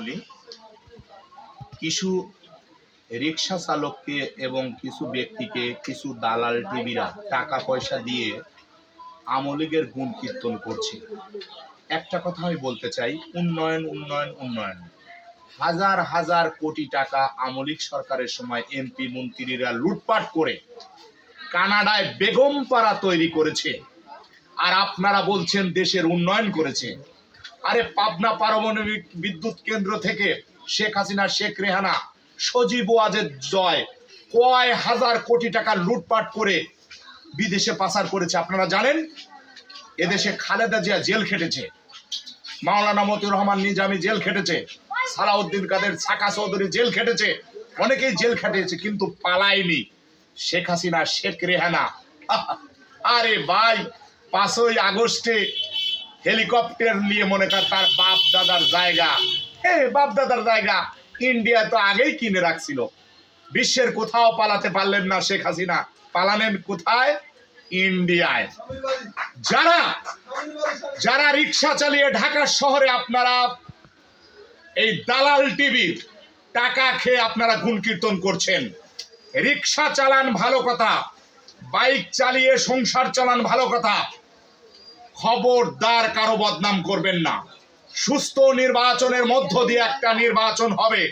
মণ্ডলী কিছু রিক্সা চালককে এবং কিছু ব্যক্তিকে কিছু দালাল টিভিরা টাকা পয়সা দিয়ে আমলিগের গুণ কীর্তন করছে। একটা কথা আমি বলতে চাই, উন্নয়ন উন্নয়ন উন্নয়ন। হাজার হাজার কোটি টাকা আমলিক সরকারের সময় এমপি মন্ত্রীরা লুটপাট করে কানাডায় বেগম পাড়া তৈরি করেছে। আর আপনারা বলছেন দেশের উন্নয়ন করেছে। আরে পাবনা পারমাণবিক বিদ্যুৎ কেন্দ্র থেকে শেখ হাসিনা, শেখ রেহানা, সজীব ওয়াজেদ জয় কয় হাজার কোটি টাকা লুটপাট করে বিদেশে পাচার করেছে আপনারা জানেন? এদেশে খালেদা জিয়া জেল খেটেছে, মাওলানা মতিউর রহমান নিজামি জেল খেটেছে, সালাউদ্দিন কাদের ছাকা চৌধুরী জেল খেটেছে, অনেকেই জেল খেটেছে কিন্তু পালায়নি শেখ হাসিনা, শেখ রেহানা। আরে ভাই, পাঁচই আগস্টে হেলিকপ্টার নিয়ে মনে কর তার বাপ দাদার জায়গা। হে, বাপ দাদার জায়গা। ইন্ডিয়া তো আগেই কিনে রাখছিল। বিশ্বের কোথাও পালাতে পারলেন না শেখ হাসিনা। পালানেন কোথায়? ইন্ডিয়ায়। যারা যারা রিক্সা চালিয়ে ঢাকা শহরে আপনারা এই দালাল টিভির টাকা খেয়ে আপনারা গুণ কীর্তন করছেন। রিক্সা চালান ভালো কথা, বাইক চালিয়ে সংসার চালান ভালো কথা খবরদার কারও বদনাম করবেন না। সুস্থ নির্বাচনের মধ্য দিয়ে একটা নির্বাচন হবে,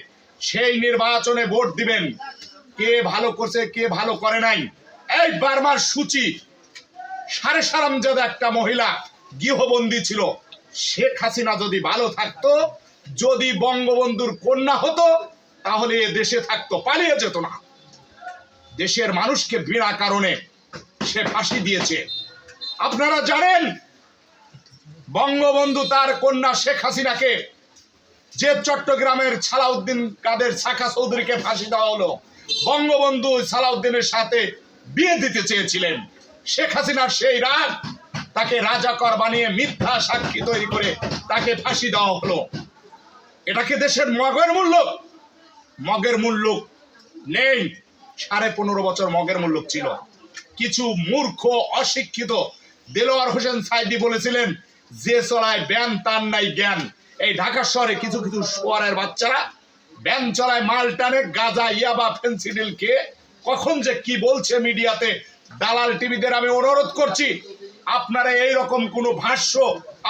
সেই নির্বাচনে ভোট দিবেন। কে ভালো করছে, কে ভালো করে নাই। এই বারবার সূচি সাড়ে সারামজাদা একটা মহিলা গৃহবন্দী ছিল, শেখ হাসিনা যদি ভালো থাকতো, যদি বঙ্গবন্ধুর কন্যা হতো, তাহলে এ দেশে থাকতো, পালিয়ে যেত না। দেশের মানুষকে বিনা কারণে সে ফাঁসি দিয়েছে। আপনারা জানেন বঙ্গবন্ধু তার কন্যা শেখ হাসিনাকে যে চট্টগ্রামের সালাউদ্দিন কাদের শাখা চৌধুরীকে ফাঁসি দেওয়া হলো। বঙ্গবন্ধু সালাউদ্দিনের সাথে বিয়ে দিতে চেয়েছিলেন। শেখ হাসিনার সেই রাগ তাকে রাজাকর বানিয়ে মিথ্যা সাক্ষী তৈরি করে তাকে ফাঁসি দেওয়া হলো। এটাকে দেশের মগের মূল্য? মগের মূল্য নেই। সাড়ে পনেরো বছর মগের মূল্য ছিল। কিছু মূর্খ, অশিক্ষিত দেলোয়ার হোসেন সাইদি বলেছিলেন যে চলায় ব্যান, তার নাই জ্ঞান। এই ঢাকা শহরে কিছু কিছু শোয়ারের বাচ্চারা ব্যান চলায় মাল টানে, গাজা, ইয়াবা ফেন্সিডিল কে কখন যে কি বলছে মিডিয়াতে, দালাল টিভিদের আমি অনুরোধ করছি, আপনারা এই রকম কোনো ভাষ্য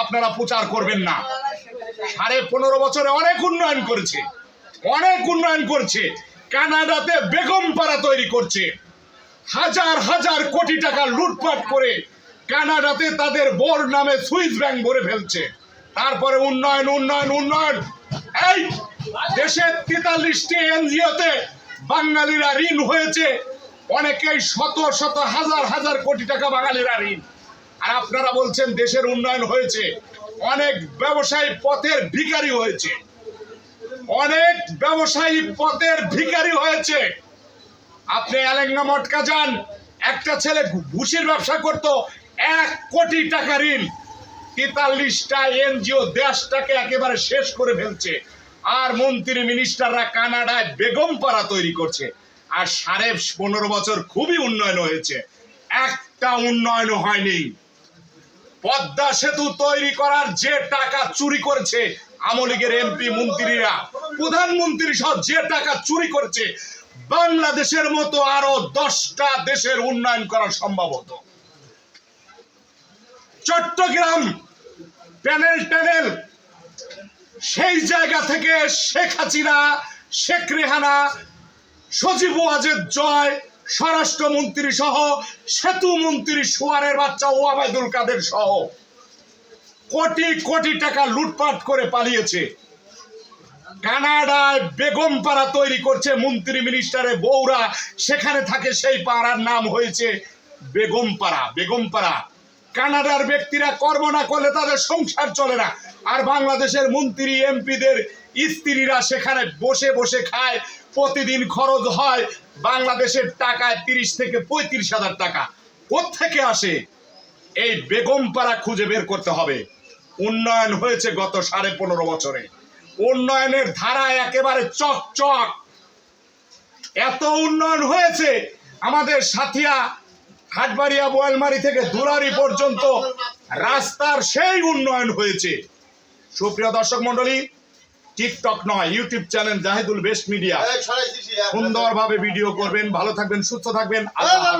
আপনারা প্রচার করবেন না। সাড়ে পনেরো বছরে অনেক উন্নয়ন করেছে, অনেক উন্নয়ন করছে। কানাডাতে বেগম পাড়া তৈরি করছে। হাজার হাজার কোটি টাকা লুটপাট করে কানাডাতে তাদের বোর নামে সুইস ব্যাংক ভরে ফেলছে। তারপরে উন্নয়ন উন্নয়ন উন্নয়ন। এই দেশের তেতাল্লিশটি এনজিওতে বাঙালিরা ঋণ হয়েছে। অনেকেই শত শত, হাজার হাজার কোটি টাকা বাঙালিরা ঋণ। আর আপনারা বলছেন দেশের উন্নয়ন হয়েছে। অনেক ব্যবসায়ী পথের ভিখারি হয়েছে। অনেক ব্যবসায়ী পথের ভিখারি হয়েছে। আপনি আলেঙ্গা মটকা যান, একটা ছেলে ঘুষের ব্যবসা করত এক কোটি টাকা ঋণ। তেতাল্লিশটা এনজিও দেশটাকে একেবারে শেষ করে ফেলছে। আর মন্ত্রী মিনিস্টাররা কানাডায় বেগম পাড়া তৈরি করছে। আর সাড়ে পনেরো বছর খুবই উন্নয়ন হয়েছে। একটা উন্নয়ন হয়নি। পদ্মা সেতু তৈরি করার যে টাকা চুরি করেছে আমলিগের এমপি মন্ত্রীরা, প্রধানমন্ত্রী সহ যে টাকা চুরি করেছে, বাংলাদেশের মতো আরও দশটা দেশের উন্নয়ন করা সম্ভব হতো। চট্টগ্রাম প্যানেল ট্যানেল, সেই জায়গা থেকে শেখ হাসিনা, শেখ রেহানা, সজীব ওয়াজেদ জয়, স্বরাষ্ট্রমন্ত্রী সহ সেতু মন্ত্রী সোয়ারের বাচ্চা ওয়াবায়দুল কাদের সহ কোটি কোটি টাকা লুটপাট করে পালিয়েছে। কানাডায় বেগম পাড়া তৈরি করছে মন্ত্রী মিনিস্টারের বউরা, সেখানে থাকে সেই পাড়ার নাম হয়েছে বেগম পাড়া বেগম পাড়া। কানাডার ব্যক্তিরা কর্ম না করলে তাদের সংসার চলে না। আর বাংলাদেশের মন্ত্রী, এমপিদের স্ত্রীরা সেখানে বসে বসে খায়, প্রতিদিন খরচ হয় বাংলাদেশের টাকায় তিরিশ থেকে পঁয়ত্রিশ হাজার টাকা। থেকে আসে? এই বেগম পাড়া খুঁজে বের করতে হবে। উন্নয়ন হয়েছে গত সাড়ে পনেরো বছরে। উন্নয়নের ধারা একেবারে চকচক। এত উন্নয়ন হয়েছে, আমাদের সাথিয়া হাটবাড়িয়া বোয়ালমারি থেকে দুলারি পর্যন্ত রাস্তার সেই উন্নয়ন হয়েছে সুপ্রিয় দর্শক মন্ডলী টিকটক নয়, YouTube channel Jahedul best media. সুন্দরভাবে ভিডিও করবেন, ভালো থাকবেন, সুস্থ থাকবেন আল্লাহ।